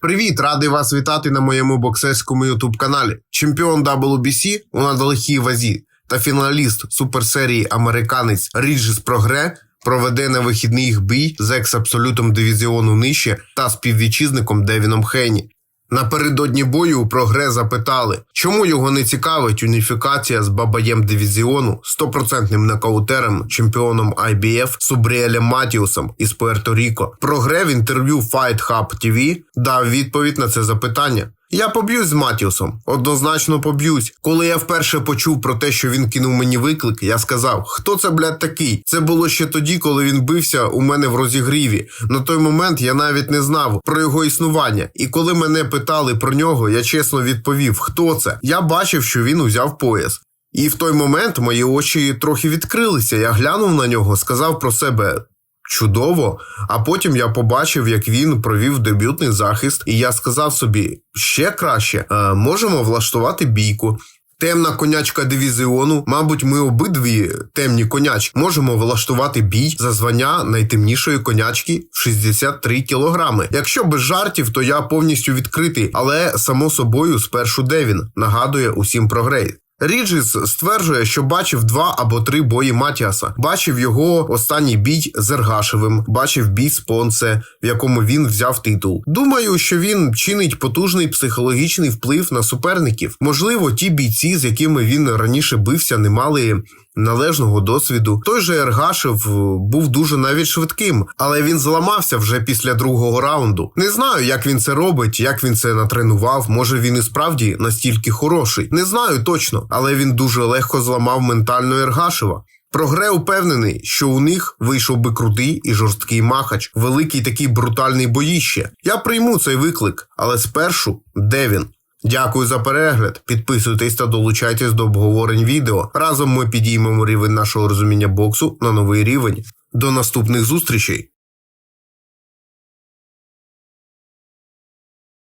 Привіт, радий вас вітати на моєму боксерському ютуб каналі. Чемпіон WBC у надалегкій вазі та фіналіст суперсерії американець Ріджес Прогре проведе на вихідний бій з екс-абсолютом дивізіону нижче та співвітчизником Девіном Хейні. Напередодні бою у Прогре запитали, чому його не цікавить уніфікація з бабаєм дивізіону, стопроцентним нокаутером, чемпіоном IBF Субріелем Матіусом із Пуерто-Ріко. Прогре в інтерв'ю Fight Hub TV дав відповідь на це запитання. Я поб'юсь з Матіусом, однозначно поб'юсь. Коли я вперше почув про те, що він кинув мені виклик, я сказав: хто це, блядь, такий? Це було ще тоді, коли він бився у мене в розігріві. На той момент я навіть не знав про його існування. І коли мене питали про нього, я чесно відповів, хто це. Я бачив, що він узяв пояс. І в той момент мої очі трохи відкрилися. Я глянув на нього, сказав про себе. Чудово, а потім я побачив, як він провів дебютний захист, і я сказав собі: ще краще, е, можемо влаштувати бійку. Темна конячка дивізіону, мабуть, ми обидві темні конячки можемо влаштувати бій за звання найтемнішої конячки в 63 кілограми. Якщо без жартів, то я повністю відкритий, але само собою спершу Девін нагадує усім про Грей. Ріджіс стверджує, що бачив два або три бої Матіаса. Бачив його останній бій з Ергашевим, бачив бій з в якому він взяв титул. Думаю, що він чинить потужний психологічний вплив на суперників. Можливо, ті бійці, з якими він раніше бився, не мали. Належного досвіду той же Ергашев е, був дуже навіть швидким, але він зламався вже після другого раунду. Не знаю, як він це робить, як він це натренував. Може він і справді настільки хороший. Не знаю точно, але він дуже легко зламав ментально Ергашева. Прогре упевнений, що у них вийшов би крутий і жорсткий махач, великий такий брутальний боїще. Я прийму цей виклик, але спершу де він? Дякую за перегляд. Підписуйтесь та долучайтесь до обговорень відео. Разом ми підіймемо рівень нашого розуміння боксу на новий рівень. До наступних зустрічей!